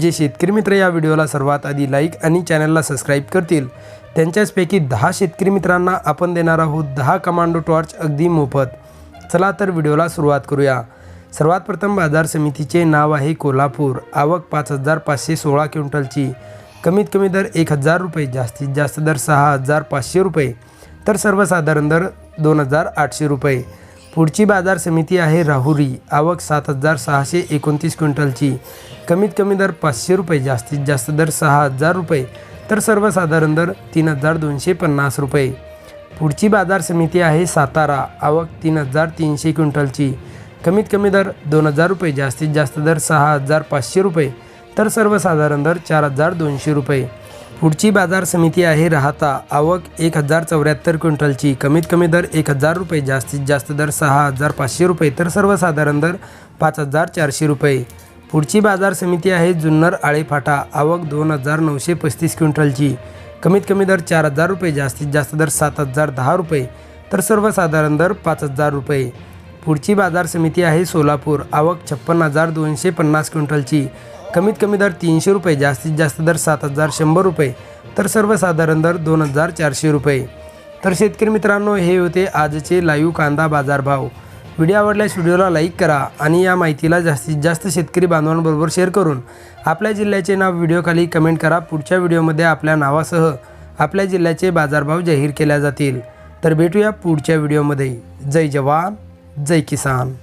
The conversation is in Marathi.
जे शेतकरी मित्र या व्हिडिओला सर्वात आधी लाईक आणि चॅनलला सबस्क्राईब करतील. त्यांच्याचपैकी दहा शेतकरी मित्रांना आपण देणार आहोत दहा कमांडो टॉर्च अगदी मोफत. चला तर व्हिडिओला सुरुवात करूया. सर्वात प्रथम बाजार समितीचे नाव आहे कोल्हापूर. आवक पाच हजार पाचशे सोळा क्विंटलची. कमीत कमी दर एक हजार रुपये जास्तीत जास्त दर सहा हजार पाचशे रुपये. तर सर्वसाधारण दर दोन हजार आठशे रुपये. पुढची बाजार समिती आहे राहुरी. आवक सात हजार सहाशे एकोणतीस क्विंटलची. कमीत कमी दर पाचशे रुपये जास्तीत जास्त दर सहा हजार रुपये तर सर्वसाधारण दर तीन हजार दोनशे पन्नास रुपये. पुढची बाजार समिती आहे सातारा. आवक तीन हजार तीनशे क्विंटलची. कमीत कमी दर दोन हजार रुपये जास्तीत जास्त दर सहा हजार पाचशे रुपये तर सर्वसाधारण दर चार हजार दोनशे रुपये. पुढची बाजार समिती आहे राहता आवक एक हजार चौऱ्याहत्तर क्विंटलची. कमीत कमी दर एक हजार रुपये जास्तीत जास्त दर सहा हजार पाचशे रुपये तर सर्वसाधारण दर पाच हजार चारशे रुपये. पुढची बाजार समिती आहे जुन्नर आळेफाटा आवक दोन हजार नऊशे पस्तीस क्विंटलची. कमीत कमी दर चार हजार रुपये जास्तीत जास्त दर सात हजार दहा रुपये तर सर्वसाधारण दर पाच हजार रुपये. पुढची बाजार समिती आहे सोलापूर आवक छप्पन हजार दोनशे पन्नास क्विंटलची. कमीत कमी दर तीनशे रुपये जास्तीत जास्त दर सात हजार शंभर रुपये तर सर्वसाधारण दर दोन हजार चारशे रुपये. तर शेतकरी मित्रांनो हे होते आजचे लाईव्ह कांदा बाजारभाव. व्हिडिओ आवडल्यास व्हिडिओला लाईक करा आणि या माहितीला जास्तीत जास्त शेतकरी बांधवांबरोबर शेअर करून आपल्या जिल्ह्याचे नाव व्हिडिओखाली कमेंट करा. पुढच्या व्हिडिओमध्ये आपल्या नावासह आपल्या जिल्ह्याचे बाजारभाव जाहीर केल्या जातील. तर भेटूया पुढच्या व्हिडिओमध्ये. जय जवान जय किसान.